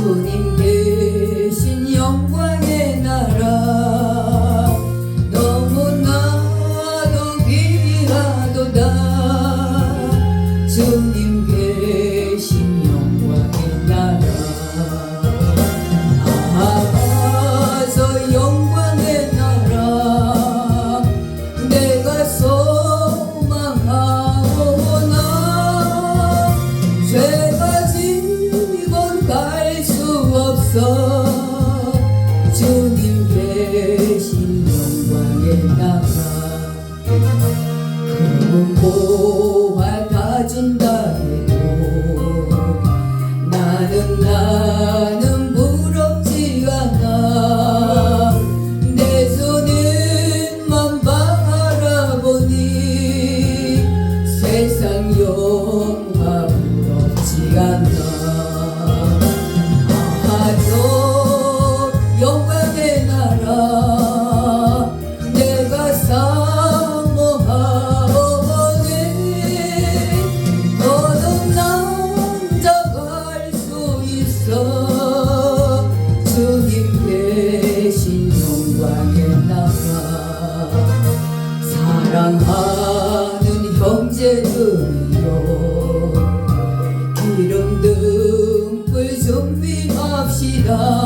祝你 앞서 주님 계신 영광에 나가 그분 보화 다진다 해도 나는 나는 거